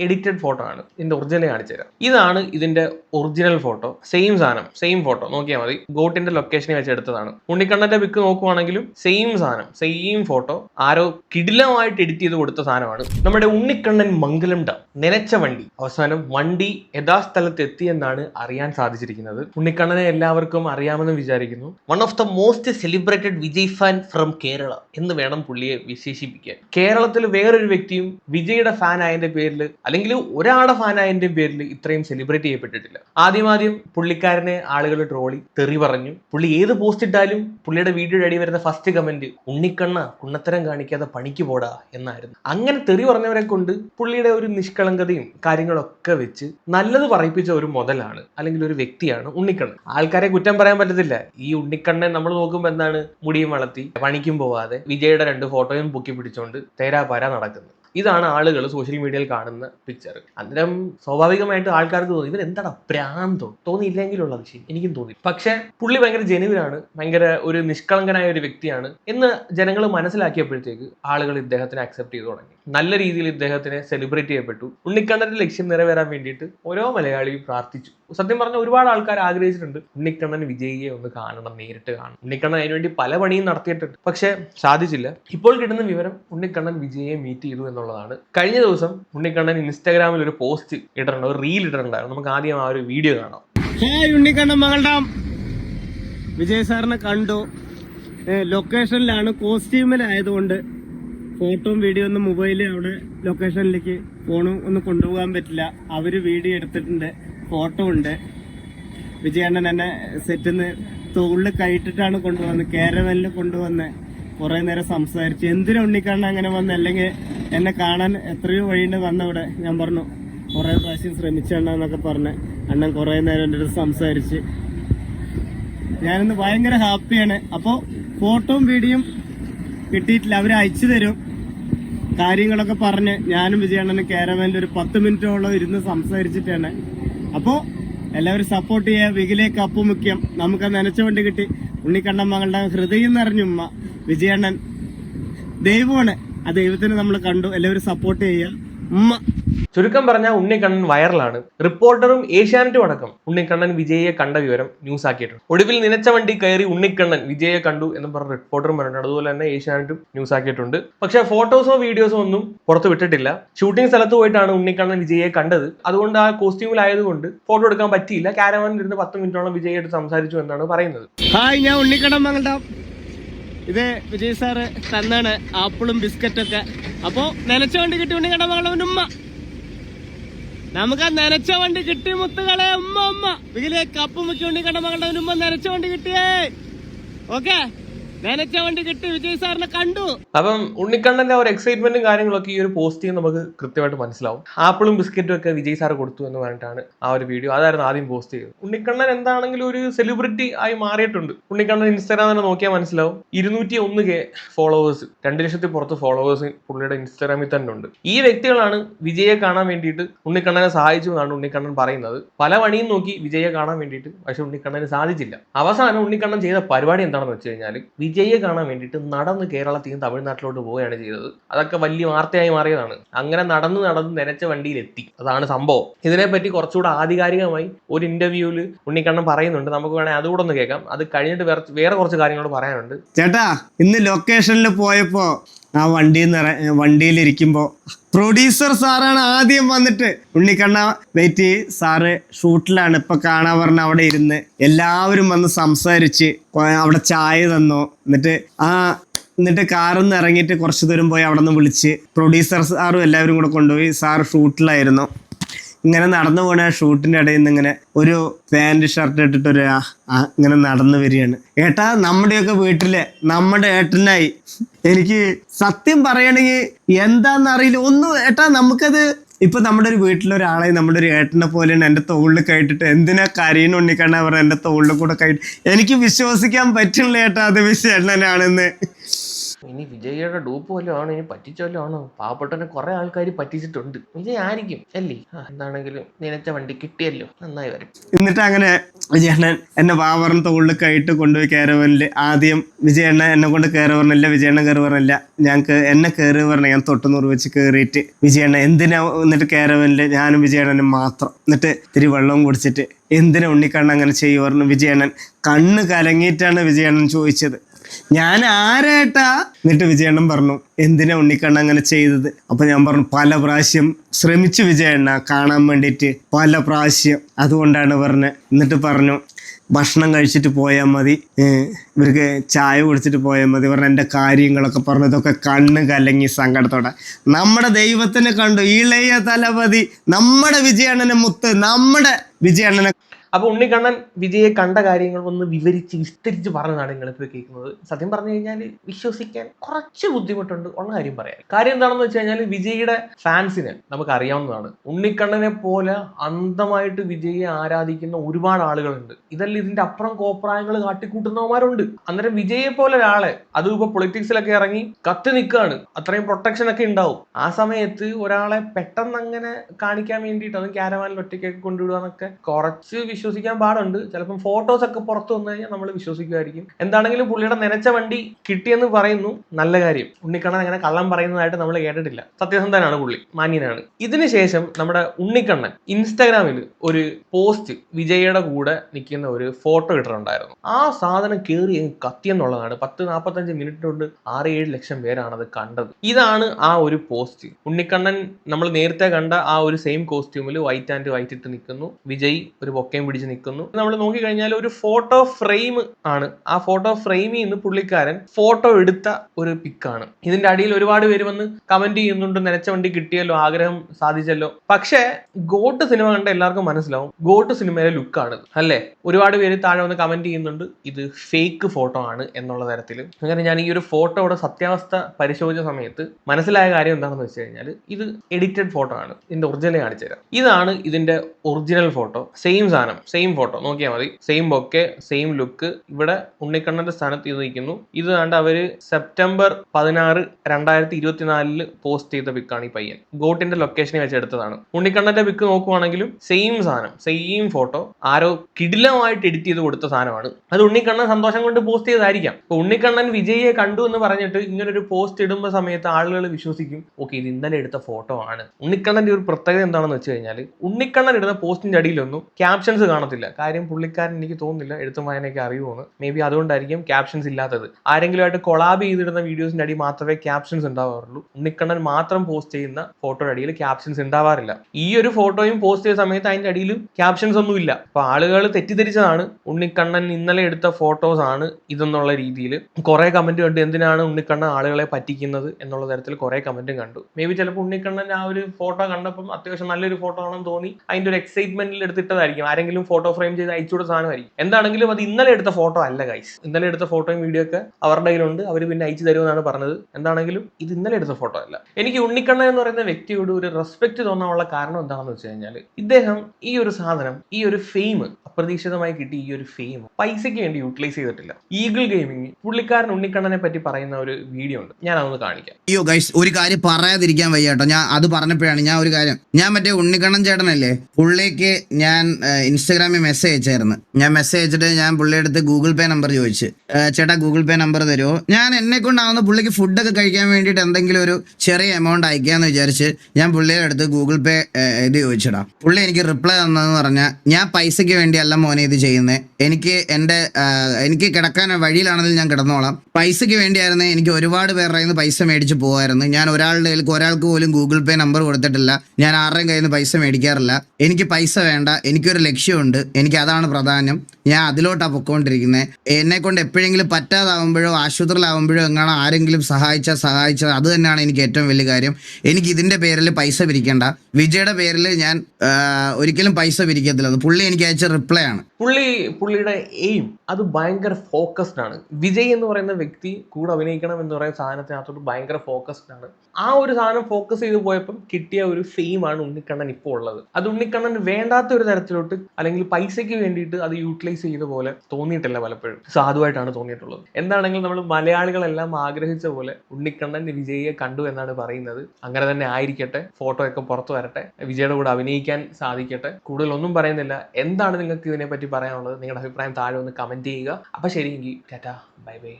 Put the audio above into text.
Edited photo ആണ്. ഇതിന്റെ original കാണിച്ചു തരാം. ഇതാണ് ഇതിന്റെ ഒറിജിനൽ ഫോട്ടോ സെയിം സാധനം സെയിം ഫോട്ടോ നോക്കിയാൽ മതി. ഗോട്ടിന്റെ ലൊക്കേഷനിൽ വെച്ച് എടുത്തതാണ്. ഉണ്ണിക്കണ്ണന്റെ പിക്ക് നോക്കുവാണെങ്കിലും സെയിം സാധനം സെയിം ഫോട്ടോ ആരോ കിടിലമായിട്ട് എഡിറ്റ് ചെയ്ത് കൊടുത്ത സാധനമാണ്. നമ്മുടെ ഉണ്ണിക്കണ്ണൻ മംഗലം ഡാം. നനച്ച വണ്ടി. അവസാനം വണ്ടി യഥാസ്ഥലത്ത് എത്തിയെന്നാണ് അറിയാൻ സാധിച്ചിരിക്കുന്നത്. ഉണ്ണിക്കണ്ണനെ എല്ലാവർക്കും അറിയാമെന്ന് വിചാരിക്കുന്നു. One of the most celebrated Vijay fan from Kerala എന്ന് വേണം പുള്ളിയെ വിശേഷിപ്പിക്കാൻ. കേരളത്തിൽ വേറൊരു വ്യക്തിയും വിജയുടെ ഫാൻ ആയതിന്റെ പേരിൽ അല്ലെങ്കിൽ ഒരാളെ ഫാനായതിന്റെ പേരിൽ ഇത്രയും സെലിബ്രേറ്റ് ചെയ്യപ്പെട്ടിട്ടില്ല. ആദ്യം ആദ്യം പുള്ളിക്കാരനെ ആളുകൾ ട്രോളി തെറി പറഞ്ഞു. പുള്ളി ഏത് പോസ്റ്റ് ഇട്ടാലും പുള്ളിയുടെ വീഡിയോയുടെ അടി വരുന്ന ഫസ്റ്റ് കമന്റ് ഉണ്ണിക്കണ്ണ കുണ്ണത്തരം കാണിക്കാതെ പണിക്ക് പോടാ എന്നായിരുന്നു. അങ്ങനെ തെറി പറഞ്ഞവരെ കൊണ്ട് പുള്ളിയുടെ ഒരു നിഷ്കളങ്കതയും കാര്യങ്ങളൊക്കെ വെച്ച് നല്ലത് പറയിപ്പിച്ച ഒരു മുതലാണ് അല്ലെങ്കിൽ ഒരു വ്യക്തിയാണ് ഉണ്ണിക്കണ്ണൻ. ആൾക്കാരെ കുറ്റം പറയാൻ പറ്റത്തില്ല. ഈ ഉണ്ണിക്കണ്ണനെ നമ്മൾ നോക്കുമ്പോൾ എന്താണ്? മുടിയും വളർത്തി പണിക്കും പോവാതെ വിജയുടെ രണ്ട് ഫോട്ടോയും പൊക്കി പിടിച്ചുകൊണ്ട് തേരാപാര നടക്കുന്നു ഇതാണ് ആളുകൾ സോഷ്യൽ മീഡിയയിൽ കാണുന്ന പിക്ചർ അന്നേരം സ്വാഭാവികമായിട്ട് ആൾക്കാർക്ക് തോന്നി ഇവൻ എന്താടാ പ്രാന്തോ തോന്നിയില്ലെങ്കിലുള്ള വിഷയം എനിക്കും തോന്നി. പക്ഷെ പുള്ളി ഭയങ്കര ജെനുവിനാണ് ഭയങ്കര ഒരു നിഷ്കളങ്കനായ ഒരു വ്യക്തിയാണ് എന്ന് ജനങ്ങൾ മനസ്സിലാക്കിയപ്പോഴത്തേക്ക് ആളുകൾ ഇദ്ദേഹത്തിനെ അക്സെപ്റ്റ് ചെയ്തു തുടങ്ങി. നല്ല രീതിയിൽ ഇദ്ദേഹത്തിനെ സെലിബ്രേറ്റ് ചെയ്യപ്പെട്ടു. ഉണ്ണിക്കണ്ണന്റെ ലക്ഷ്യം നിറവേറാൻ വേണ്ടിയിട്ട് ഓരോ മലയാളിയും പ്രാർത്ഥിച്ചു. സത്യം പറഞ്ഞ ഒരുപാട് ആൾക്കാർ ആഗ്രഹിച്ചിട്ടുണ്ട് ഉണ്ണിക്കണ്ണൻ വിജയിയെ ഒന്ന് കാണണം നേരിട്ട് കാണണം. ഉണ്ണിക്കണ്ണൻ അതിനുവേണ്ടി പല പണിയും നടത്തിയിട്ടുണ്ട്. പക്ഷെ സാധിച്ചില്ല. ഇപ്പോൾ കിട്ടുന്ന വിവരം ഉണ്ണിക്കണ്ണൻ വിജയെ മീറ്റ് ചെയ്തു എന്നുള്ളതാണ്. കഴിഞ്ഞ ദിവസം ഉണ്ണിക്കണ്ണൻ ഇൻസ്റ്റാഗ്രാമിൽ ഒരു പോസ്റ്റ് ഇട്ടിട്ടുണ്ട് ഒരു റീൽ ഇട്ടിട്ടുണ്ടായിരുന്നു നമുക്ക് ആദ്യം ആ ഒരു വീഡിയോ കാണാം. ഹായ് ഉണ്ണിക്കണ്ണൻ മകളുടെ. വിജയ് സാറിനെ കണ്ടു. ലൊക്കേഷനിലാണ് കോസ്റ്റ്യൂമിലായതുകൊണ്ട് ഫോട്ടോയും വീഡിയോ ഒന്നും മൊബൈലിൽ അവിടെ ലൊക്കേഷനിലേക്ക് ഫോണും ഒന്നും കൊണ്ടുപോകാൻ പറ്റില്ല. അവർ വീഡിയോ എടുത്തിട്ടുണ്ട്. ഫോട്ടോ ഉണ്ട്. വിജയണ്ണൻ എന്നെ സെറ്റിൽ നിന്ന് തോളിൽ കയറ്റിട്ടാണ് കൊണ്ടുവന്നത്. കേരവനിൽ കൊണ്ടുവന്ന് കുറെ നേരം സംസാരിച്ചു. എന്തിനാ ഉണ്ണിക്കണ്ണൻ അങ്ങനെ വന്ന്? അല്ലെങ്കിൽ എന്നെ കാണാൻ എത്രയോ വഴിയുണ്ട് വന്നവിടെ. ഞാൻ പറഞ്ഞു കുറേ പ്രാവശ്യം ശ്രമിച്ചെണ്ണന്നൊക്കെ പറഞ്ഞ് അണ്ണൻ കുറേ നേരം എന്റെ അടുത്ത് സംസാരിച്ച്. ഞാനിന്ന് ഭയങ്കര ഹാപ്പിയാണ്. അപ്പോൾ ഫോട്ടോയും വീഡിയോയും കിട്ടിയിട്ടില്ല. അവർ അയച്ചു തരും. കാര്യങ്ങളൊക്കെ പറഞ്ഞ് ഞാനും വിജയണ്ണനും കാരവാനിൽ ഒരു പത്ത് മിനിറ്റോളം ഇരുന്ന് സംസാരിച്ചിട്ടാണ്. അപ്പോൾ എല്ലാവരും സപ്പോർട്ട് ചെയ്യുക. വികിലേക്ക് കപ്പ് മുഖ്യം നമുക്ക് നനച്ച വണ്ടി കിട്ടി. ഉണ്ണിക്കണ്ണൻ മകളുടെ ഹൃദയം നിറഞ്ഞു ഉമ്മ വിജയണ്ണൻ. ദൈവമാണ്. ആ ദൈവത്തിന് നമ്മൾ കണ്ടു എല്ലാവരും സപ്പോർട്ട് ചെയ്യുക. ഉമ്മ. ചുരുക്കം പറഞ്ഞാൽ ഉണ്ണിക്കണ്ണൻ വൈറലാണ്. റിപ്പോർട്ടറും ഏഷ്യാനെറ്റും അടക്കം ഉണ്ണിക്കണ്ണൻ വിജയെ കണ്ട വിവരം ന്യൂസ് ആക്കിയിട്ടുണ്ട്. ഒടുവിൽ നിനച്ച വണ്ടി കയറി ഉണ്ണിക്കണ്ണൻ വിജയെ കണ്ടു എന്ന് പറഞ്ഞ റിപ്പോർട്ടറും പറഞ്ഞിട്ടുണ്ട്. അതുപോലെ തന്നെ ഏഷ്യാനെറ്റും ന്യൂസ് ആക്കിയിട്ടുണ്ട്. പക്ഷേ ഫോട്ടോസോ വീഡിയോസോ ഒന്നും പുറത്ത് വിട്ടിട്ടില്ല. ഷൂട്ടിംഗ് സ്ഥലത്ത് പോയിട്ടാണ് ഉണ്ണിക്കണ്ണൻ വിജയെ കണ്ടത്. അതുകൊണ്ട് ആ കോസ്റ്റ്യൂമിലായതുകൊണ്ട് ഫോട്ടോ എടുക്കാൻ പറ്റിയില്ല. കാരവാനിൽ ഇരുന്ന് പത്ത് മിനിറ്റോളം വിജയെ എടുത്ത് സംസാരിച്ചു എന്നാണ് പറയുന്നത്. ഹായ് ഞാൻ ഉണ്ണിക്കണ്ണൻ മങ്ങളുടെ ഇത് വിജയ് സാറ് തന്നാണ് ആപ്പിളും ബിസ്ക്കറ്റൊക്കെ. അപ്പോ നനച്ച വണ്ടി കിട്ടി കണ്ട മകളുടെ ഉമ്മ. നമുക്ക് ആ നനച്ച വണ്ടി കിട്ടി മുത്തുകളെ ഉമ്മ ഉമ്മ. ഇതിലെ കപ്പ് മുക്കി കണ്ട മകളുടെ ഉമ്മ നനച്ച വണ്ടി കിട്ടിയേ. ഓക്കെ? വിജയ് സാറിനെ കണ്ടു. അപ്പം ഉണ്ണിക്കണ്ണന്റെ ഒരു എക്സൈറ്റ്മെന്റും കാര്യങ്ങളൊക്കെ ഈ ഒരു പോസ്റ്റ് നമുക്ക് കൃത്യമായിട്ട് മനസ്സിലാവും. ആപ്പിളും ബിസ്ക്കറ്റും ഒക്കെ വിജയ് സാർ കൊടുത്തു എന്ന് പറഞ്ഞിട്ടാണ് ആ ഒരു വീഡിയോ അതായിരുന്നു ആദ്യം പോസ്റ്റ് ചെയ്തത്. ഉണ്ണിക്കണ്ണൻ എന്താണെങ്കിലും ഒരു സെലിബ്രിറ്റി ആയി മാറിയിട്ടുണ്ട്. ഉണ്ണിക്കണ്ണൻ ഇൻസ്റ്റാഗ്രാം തന്നെ നോക്കിയാൽ മനസ്സിലാവും. ഇരുന്നൂറ്റി ഒന്ന് കെ ഫോളോവേഴ്സ് രണ്ട് ലക്ഷത്തി പുറത്ത് ഫോളോവേഴ്സ് പുള്ളിയുടെ ഇൻസ്റ്റാഗ്രാമിൽ തന്നെ ഉണ്ട്. ഈ വ്യക്തികളാണ് വിജയെ കാണാൻ വേണ്ടിയിട്ട് ഉണ്ണിക്കണ്ണനെ സഹായിച്ചു എന്നാണ് ഉണ്ണിക്കണ്ണൻ പറയുന്നത്. പല വഴിയും നോക്കി വിജയെ കാണാൻ വേണ്ടിയിട്ട് പക്ഷെ ഉണ്ണിക്കണ്ണന് സാധിച്ചില്ല. അവസാനം ഉണ്ണിക്കണ്ണൻ ചെയ്ത പരിപാടി എന്താണെന്ന് വെച്ച് കഴിഞ്ഞാൽ വിജയെ കാണാൻ വേണ്ടിയിട്ട് നടന്ന് കേരളത്തിൽ നിന്ന് തമിഴ്നാട്ടിലോട്ട് പോവുകയാണ് ചെയ്തത്. അതൊക്കെ വലിയ വാർത്തയായി മാറിയതാണ്. അങ്ങനെ നടന്ന് നടന്ന് നനച്ച വണ്ടിയിലെത്തി. അതാണ് സംഭവം. ഇതിനെപ്പറ്റി കുറച്ചുകൂടെ ആധികാരികമായി ഒരു ഇന്റർവ്യൂവിൽ ഉണ്ണിക്കണ്ണൻ പറയുന്നുണ്ട്. നമുക്ക് വേണേൽ അതുകൂടെ ഒന്ന് കേൾക്കാം. അത് കഴിഞ്ഞിട്ട് വേറെ കുറച്ച് കാര്യങ്ങളോട് പറയാനുണ്ട്. ചേട്ടാ ഇന്ന് ലൊക്കേഷനിൽ പോയപ്പോ ആ വണ്ടിയിൽ നിന്ന് വണ്ടിയിലിരിക്കുമ്പോൾ പ്രൊഡ്യൂസർ സാറാണ് ആദ്യം വന്നിട്ട്. ഉണ്ണിക്കണ്ണ വെയിറ്റ് സാറ് ഷൂട്ടിലാണ് ഇപ്പൊ കാണാൻ പറഞ്ഞ അവിടെ ഇരുന്ന് എല്ലാവരും വന്ന് സംസാരിച്ച് അവിടെ ചായ തന്നു. എന്നിട്ട് ആ എന്നിട്ട് കാറിൽ നിന്ന് ഇറങ്ങിയിട്ട് കുറച്ച് ദൂരം പോയി അവിടെ നിന്ന് വിളിച്ച് പ്രൊഡ്യൂസർ സാറും എല്ലാവരും കൂടെ കൊണ്ടുപോയി. സാർ ഷൂട്ടിലായിരുന്നു. ഇങ്ങനെ നടന്നു പോണ ഷൂട്ടിന്റെ ഇടയിൽ നിന്ന് ഇങ്ങനെ ഒരു പാന്റ് ഷർട്ട് ഇട്ടിട്ട് ഒരു ഇങ്ങനെ നടന്നു വരികയാണ്. ഏട്ടാ നമ്മുടെയൊക്കെ വീട്ടിലെ നമ്മുടെ ഏട്ടനായി. എനിക്ക് സത്യം പറയണെങ്കിൽ എന്താന്ന് അറിയില്ല ഒന്നും ഏട്ടാ നമുക്കത് ഇപ്പൊ നമ്മുടെ ഒരു വീട്ടിലൊരാളെ നമ്മുടെ ഒരു ഏട്ടനെ പോലെയാണ് എന്റെ തോളിൽ കയറ്റിട്ട് എന്തിനാ കരീന ഉണ്ണിക്കണ്ണ പറഞ്ഞ എന്റെ തോളിൽ കൂടെ കയറ്റി എനിക്ക് വിശ്വസിക്കാൻ പറ്റില്ല ഏട്ടാ അത് വിശേഷനാണെന്ന് ഇനി വിജയയുടെ ഡൂപ്പ് വല്ലതും ആണോ? ഇനി പറ്റിച്ചല്ലോ ആണോ? പാവപ്പെട്ടവനെ കുറെ ആൾക്കാർ പറ്റിച്ചിട്ടുണ്ട്. വിജയ് ആയിരിക്കും. അല്ലേ? എന്താണെങ്കിലും നിനച്ച വണ്ടി കിട്ടിയല്ലോ. നന്നായി വരും എന്നിട്ട് അങ്ങനെ വിജയണ്ണൻ എന്നെ വാവറിന് തോളിൽ കൈയിട്ട് കൊണ്ടുപോയി കയറുവനിൽ ആദ്യം വിജയണ്ണ എന്നെ കൊണ്ട് കയറി പറഞ്ഞില്ല വിജയണ്ണ കയറി പറഞ്ഞില്ല ഞങ്ങൾക്ക് എന്നെ കയറി പറഞ്ഞ ഞാൻ തൊട്ടുനൂറ് വെച്ച് കയറിയിട്ട് വിജയണ്ണ എന്തിനാ എന്നിട്ട് കയറവനിൽ ഞാനും വിജയണ്ണനും മാത്രം. എന്നിട്ട് ഇത്തിരി വെള്ളവും കുടിച്ചിട്ട് എന്തിനാ ഉണ്ണിക്കണ്ണ അങ്ങനെ ചെയ്യുമായിരുന്നു വിജയണ്ണൻ കണ്ണ് കലങ്ങിയിട്ടാണ് വിജയണ്ണൻ ചോദിച്ചത്. ഞാൻ ആരേട്ടാ? എന്നിട്ട് വിജയണ്ണൻ പറഞ്ഞു എന്തിനാ ഉണ്ണിക്കണ്ണ അങ്ങനെ ചെയ്തത്? അപ്പൊ ഞാൻ പറഞ്ഞു പല പ്രാവശ്യം ശ്രമിച്ചു വിജയണ്ണ കാണാൻ വേണ്ടിയിട്ട് പല പ്രാവശ്യം അതുകൊണ്ടാണ് പറഞ്ഞത്. എന്നിട്ട് പറഞ്ഞു ഭക്ഷണം കഴിച്ചിട്ട് പോയാൽ മതി. ഇവർക്ക് ചായ കുടിച്ചിട്ട് പോയാൽ മതി. പറഞ്ഞ എന്റെ കാര്യങ്ങളൊക്കെ പറഞ്ഞതൊക്കെ കണ്ണ് കലങ്ങി സങ്കടത്തോടെ. നമ്മുടെ ദൈവത്തിനെ കണ്ടു ഇളയ തലപതി നമ്മുടെ വിജയണ്ണനെ മുത്ത് നമ്മുടെ വിജയണ്ണനെ അപ്പൊ ഉണ്ണിക്കണ്ണൻ വിജയെ കണ്ട കാര്യങ്ങൾ ഒന്ന് വിവരിച്ച് വിസ്തരിച്ച് പറഞ്ഞതാണ് നിങ്ങളിപ്പോൾ കേൾക്കുന്നത്. സത്യം പറഞ്ഞു കഴിഞ്ഞാൽ വിശ്വസിക്കാൻ കുറച്ച് ബുദ്ധിമുട്ടുണ്ട്. ഉള്ള കാര്യം പറയാം. കാര്യം എന്താണെന്ന് വെച്ച് കഴിഞ്ഞാൽ വിജയുടെ ഫാൻസിന് നമുക്ക് അറിയാവുന്നതാണ് ഉണ്ണിക്കണ്ണനെ പോലെ അന്ധമായിട്ട് വിജയെ ആരാധിക്കുന്ന ഒരുപാട് ആളുകളുണ്ട്. ഇതല്ല ഇതിന്റെ അപ്പുറം കോപ്രായങ്ങൾ കാട്ടിക്കൂട്ടുന്നവന്മാരുണ്ട്. അന്നേരം വിജയെ പോലെ ഒരാളെ അതും ഇപ്പൊ പൊളിറ്റിക്സിലൊക്കെ ഇറങ്ങി കത്തി നിൽക്കുകയാണ് അത്രയും പ്രൊട്ടക്ഷൻ ഒക്കെ ഉണ്ടാവും. ആ സമയത്ത് ഒരാളെ പെട്ടെന്ന് അങ്ങനെ കാണിക്കാൻ വേണ്ടിയിട്ട് അതും ക്യാരവാനിൽ ഒറ്റയ്ക്കൊക്കെ കൊണ്ടുവിടുക എന്നൊക്കെ കുറച്ച് വിശ്വസിക്കാൻ പാടുണ്ട്. ചിലപ്പം ഫോട്ടോസ് ഒക്കെ പുറത്തു വന്നു കഴിഞ്ഞാൽ നമ്മൾ വിശ്വസിക്കുമായിരിക്കും. എന്താണെങ്കിലും പുള്ളിയുടെ നനച്ച വണ്ടി കിട്ടിയെന്ന് പറയുന്നു. നല്ല കാര്യം. ഉണ്ണിക്കണ്ണൻ അങ്ങനെ കള്ളം പറയുന്നതായിട്ട് നമ്മൾ കേട്ടിട്ടില്ല. സത്യസന്ധനാണ് പുള്ളി. മാന്യനാണ്. ഇതിനുശേഷം നമ്മുടെ ഉണ്ണിക്കണ്ണൻ ഇൻസ്റ്റാഗ്രാമിൽ ഒരു പോസ്റ്റ് വിജയയുടെ കൂടെ നിൽക്കുന്ന ഒരു ഫോട്ടോ ഇട്ടിട്ടുണ്ടായിരുന്നു. ആ സാധനം കയറി കത്തിയെന്നുള്ളതാണ്. പത്ത് നാൽപ്പത്തഞ്ച് മിനിറ്റ് കൊണ്ട് ആറ് ഏഴ് ലക്ഷം പേരാണ് അത് കണ്ടത്. ഇതാണ് ആ ഒരു പോസ്റ്റ് ഉണ്ണിക്കണ്ണൻ നമ്മൾ നേരത്തെ കണ്ട ആ ഒരു സെയിം കോസ്റ്റ്യൂമിൽ വൈറ്റ് ആൻഡ് വൈറ്റ് ഇട്ട് നിൽക്കുന്നു. വിജയ് ഒരു ബൊക്കയും പിടിച്ച് നിൽക്കുന്നു. നമ്മൾ നോക്കിക്കഴിഞ്ഞാൽ ഒരു ഫോട്ടോ ഫ്രെയിം ആണ്. ആ ഫോട്ടോ ഫ്രെയിമിൽ നിന്ന് പുള്ളിക്കാരൻ ഫോട്ടോ എടുത്ത ഒരു പിക്കാണ് ഇതിന്റെ അടിയിൽ ഒരുപാട് പേര് വന്ന് കമന്റ് ചെയ്യുന്നുണ്ട്. നനച്ച വണ്ടി കിട്ടിയല്ലോ ആഗ്രഹം സാധിച്ചല്ലോ. പക്ഷേ ഗോട്ട് സിനിമ കണ്ട എല്ലാവർക്കും മനസ്സിലാവും. ഗോട്ട് സിനിമയിലെ ലുക്കാണ് അല്ലേ? ഒരുപാട് പേര് താഴെ വന്ന് കമന്റ് ചെയ്യുന്നുണ്ട്. ഇത് ഫേക്ക് ഫോട്ടോ ആണ് എന്നുള്ള തരത്തിൽ. അങ്ങനെ ഞാൻ ഈ ഒരു ഫോട്ടോയുടെ സത്യാവസ്ഥ പരിശോധിച്ച സമയത്ത് മനസ്സിലായ കാര്യം എന്താണെന്ന് വെച്ച് കഴിഞ്ഞാൽ ഇത് എഡിറ്റഡ് ഫോട്ടോ ആണ്. ഇതിന്റെ ഒറിജിനൽ കാണിച്ചു തരാം ഇതാണ് ഇതിന്റെ ഒറിജിനൽ ഫോട്ടോ സെയിം സാധനം. സെയിം ഫോട്ടോ നോക്കിയാൽ മതി. സെയിം ബൊക്കെ സെയിം ലുക്ക് ഇവിടെ ഉണ്ണിക്കണ്ണന്റെ സ്ഥാനത്ത് ഇത് നിൽക്കുന്നു. ഇത് കണ്ട് അവർ സെപ്റ്റംബർ പതിനാറ് രണ്ടായിരത്തി ഇരുപത്തിനാലിൽ പോസ്റ്റ് ചെയ്ത പിക്കാണ് ഈ പയ്യൻ. ഗോട്ടിന്റെ ലൊക്കേഷനിൽ വെച്ച് എടുത്തതാണ്. ഉണ്ണിക്കണ്ണന്റെ പിക്ക് നോക്കുവാണെങ്കിലും സെയിം സാധനം സെയിം ഫോട്ടോ ആരോ കിടിലമായിട്ട് എഡിറ്റ് ചെയ്ത് കൊടുത്ത സാധനമാണ്. അത് ഉണ്ണിക്കണ്ണൻ സന്തോഷം കൊണ്ട് പോസ്റ്റ് ചെയ്തായിരിക്കാം അപ്പൊ ഉണ്ണിക്കണ്ണൻ വിജയിയെ കണ്ടു എന്ന് പറഞ്ഞിട്ട് ഇങ്ങനെ ഒരു പോസ്റ്റ് ഇടുമ്പോൾ സമയത്ത് ആളുകൾ വിശ്വസിക്കും ഓക്കെ ഇത് ഇന്നലെ എടുത്ത ഫോട്ടോ ആണ്. ഉണ്ണിക്കണ്ണന്റെ ഒരു പ്രത്യേകത എന്താണെന്ന് വെച്ച് കഴിഞ്ഞാൽ ഉണ്ണിക്കണ്ണൻ ഇടുന്ന പോസ്റ്റിന്റെ അടിയിലൊന്നും ക്യാപ്ഷൻസ് കാണത്തില്ല. കാര്യം പുള്ളിക്കാരൻ എനിക്ക് തോന്നുന്നില്ല എഴുത്തും വായനയൊക്കെ അറിയുമെന്ന് മേ ബി അതുകൊണ്ടായിരിക്കും ക്യാപ്ഷൻസ് ഇല്ലാത്തത്. ആരെങ്കിലുമായിട്ട് കൊളാബ് ചെയ്തിടുന്ന വീഡിയോസിന്റെ അടി മാത്രമേ ക്യാപ്ഷൻസ് ഉണ്ടാവാറുള്ളൂ. ഉണ്ണിക്കണ്ണൻ മാത്രം പോസ്റ്റ് ചെയ്യുന്ന ഫോട്ടോയുടെ അടിയിൽ ക്യാപ്ഷൻസ് ഉണ്ടാവാറില്ല. ഈ ഒരു ഫോട്ടോയും പോസ്റ്റ് ചെയ്ത സമയത്ത് അതിന്റെ അടിയിൽ ക്യാപ്ഷൻസ് ഒന്നും ഇല്ല അപ്പൊ ആളുകൾ തെറ്റിദ്ധരിച്ചതാണ് ഉണ്ണിക്കണ്ണൻ ഇന്നലെ എടുത്ത ഫോട്ടോസ് ആണ് ഇതെന്നുള്ള രീതിയിൽ കുറെ കമന്റ് കണ്ടു. എന്തിനാണ് ഉണ്ണിക്കണ്ണൻ ആളുകളെ പറ്റിക്കുന്നത് എന്നുള്ള തരത്തിൽ കുറെ കമന്റും കണ്ടു. മേ ബി ചിലപ്പോൾ ഉണ്ണിക്കണ്ണൻ ആ ഒരു ഫോട്ടോ കണ്ടപ്പം അത്യാവശ്യം നല്ലൊരു ഫോട്ടോ ആണെന്ന് തോന്നി. അതിന്റെ ഒരു എക്സൈറ്റ്മെന്റിൽ എടുത്തിട്ടതായിരിക്കും. ആരെങ്കിലും ഫോട്ടോ ഫ്രെയിം ചെയ്ത് അയച്ചുകൂടെ സാധനമായിരിക്കും. എന്താണെങ്കിലും അത് ഇന്നലെ എടുത്ത ഫോട്ടോ അല്ല ഗൈസ് ഇന്നലെ എടുത്ത ഫോട്ടോയും വീഡിയോ ഒക്കെ അവരുടെ കയ്യിലുണ്ട്. അവർ പിന്നെ അയച്ചു തരുമെന്നാണ് പറഞ്ഞത്. എന്താണെങ്കിലും ഇത് ഇന്നലെ എടുത്ത ഫോട്ടോ അല്ല. എനിക്ക് ഉണ്ണിക്കണ്ണൻ എന്ന് പറയുന്ന വ്യക്തിയോട് ഒരു റെസ്പെക്ട് തോന്നാനുള്ള കാരണം എന്താണെന്ന് വെച്ച് കഴിഞ്ഞാൽ ഇദ്ദേഹം ഈ ഒരു സാധനം ഈ ഒരു ഫെയിം അപ്രതീക്ഷിതമായി കിട്ടി ഈ ഒരു ഫെയിം പൈസയ്ക്ക് വേണ്ടി യൂട്ടിലൈസ് ചെയ്തിട്ടില്ല. ഈഗിൾ ഗെയിമിംഗ് പുള്ളിക്കാരൻ ഉണ്ണിക്കണ്ണനെ പറ്റി പറയുന്ന ഒരു വീഡിയോ ഉണ്ട്. ഞാൻ അതൊന്ന് കാണിക്കാം. അയ്യോ ഗൈസ് ഒരു കാര്യം പറയാതിരിക്കാൻ വയ്യ കേട്ടോ. ഞാൻ അത് പറഞ്ഞപ്പോഴാണ് ഞാൻ ഒരു കാര്യം. ഞാൻ മറ്റേ ഉണ്ണിക്കണ്ണൻ ചേട്ടനല്ലേ? പുള്ളിക്ക് ഞാൻ ഏഹ്, ഇൻസ്റ്റാഗ്രാമിൽ മെസ്സേജ് അയച്ചായിരുന്നു. ഞാൻ മെസ്സേജ് അയച്ചിട്ട് ഞാൻ പുള്ളിയെടുത്ത് ഗൂഗിൾ പേ നമ്പർ ചോദിച്ചു. ചേട്ടാ ഗൂഗിൾ പേ നമ്പർ തരുമോ? ഞാൻ എന്നെ കൊണ്ടാവുന്ന പുള്ളിക്ക് ഫുഡൊക്കെ കഴിക്കാൻ വേണ്ടിയിട്ട് എന്തെങ്കിലും ഒരു ചെറിയ എമൗണ്ട് അയക്കാന്ന് വിചാരിച്ച് ഞാൻ പുള്ളിയുടെ അടുത്ത് ഗൂഗിൾ പേ ഇത് ചോദിച്ചിടാം. പുള്ളി എനിക്ക് റിപ്ലൈ തന്നതെന്ന് പറഞ്ഞാൽ ഞാൻ പൈസയ്ക്ക് വേണ്ടിയല്ല മോനെ ഇത് ചെയ്യുന്നത് എനിക്ക് എന്റെ എനിക്ക് കിടക്കാൻ വഴിയിലാണെങ്കിൽ ഞാൻ കിടന്നോളാം. പൈസയ്ക്ക് വേണ്ടിയായിരുന്നു എനിക്ക് ഒരുപാട് പേരുടെ നിന്ന് പൈസ മേടിച്ച് പോകുമായിരുന്നു ഞാൻ ഒരാളുടെ കയ്യിൽ ഒരാൾക്ക് പോലും ഗൂഗിൾ പേ നമ്പർ കൊടുത്തിട്ടില്ല. ഞാൻ ആരുടെയും കയ്യിൽ നിന്ന് പൈസ മേടിക്കാറില്ല. എനിക്ക് പൈസ വേണ്ട. എനിക്കൊരു ലക്ഷ്യമുണ്ട് എനിക്ക് അതാണ് പ്രധാനം. ഞാൻ അതിലോട്ടാണ് പൊക്കോണ്ടിരിക്കുന്നത് എന്നെ കൊണ്ട് എപ്പോഴെങ്കിലും പറ്റാതാവുമ്പോഴോ ആശുപത്രിയിലാവുമ്പോഴോ എങ്ങനെ ആരെങ്കിലും സഹായിച്ചാൽ സഹായിച്ചാൽ അത് തന്നെയാണ് എനിക്ക് ഏറ്റവും വലിയ കാര്യം. എനിക്ക് ഇതിന്റെ പേരിൽ പൈസ പിരിക്കണ്ട. വിജയുടെ പേരിൽ ഞാൻ ഒരിക്കലും പൈസ പിരിക്കത്തില്ല. പുള്ളി എനിക്ക് അയച്ച റിപ്ലൈ ആണ്. പുള്ളി പുള്ളിയുടെ എയിം അത് ഭയങ്കര ഫോക്കസ്ഡ് ആണ്. വിജയ് എന്ന് പറയുന്ന വ്യക്തി കൂടെ അഭിനയിക്കണം എന്ന് പറയുന്ന സാധനത്തിനകത്തോട്ട് ഭയങ്കര ഫോക്കസ്ഡ് ആണ്. ആ ഒരു സാധനം ഫോക്കസ് ചെയ്ത് പോയപ്പം കിട്ടിയ ഒരു സെയിം ആണ് ഉണ്ണിക്കണ്ണൻ ഇപ്പോൾ ഉള്ളത്. അത് ഉണ്ണിക്കണ്ണൻ വേണ്ടാത്ത ഒരു തരത്തിലോട്ട് അല്ലെങ്കിൽ പൈസയ്ക്ക് വേണ്ടിയിട്ട് അത് യൂട്ടിലൈസ് ചെയ്ത പോലെ തോന്നിയിട്ടില്ല പലപ്പോഴും. സാധുവായിട്ടാണ് തോന്നിയിട്ടുള്ളത്. എന്താണെങ്കിലും നമ്മൾ മലയാളികളെല്ലാം ആഗ്രഹിച്ച പോലെ ഉണ്ണിക്കണ്ണൻ വിജയിയെ കണ്ടു എന്നാണ് പറയുന്നത്. അങ്ങനെ തന്നെ ആയിരിക്കട്ടെ ഫോട്ടോ ഒക്കെ പുറത്തു വരട്ടെ വിജയുടെ കൂടെ അഭിനയിക്കാൻ സാധിക്കട്ടെ. കൂടുതൽ ഒന്നും പറയുന്നില്ല. എന്താണ് നിങ്ങൾക്ക് ഇതിനെപ്പറ്റി പറയാനുള്ളത്? നിങ്ങളുടെ അഭിപ്രായം താഴെ ഒന്ന് കമന്റ് ചെയ്യുക. അപ്പൊ ശരിയെങ്കിൽ ടാറ്റ ബൈ ബൈ.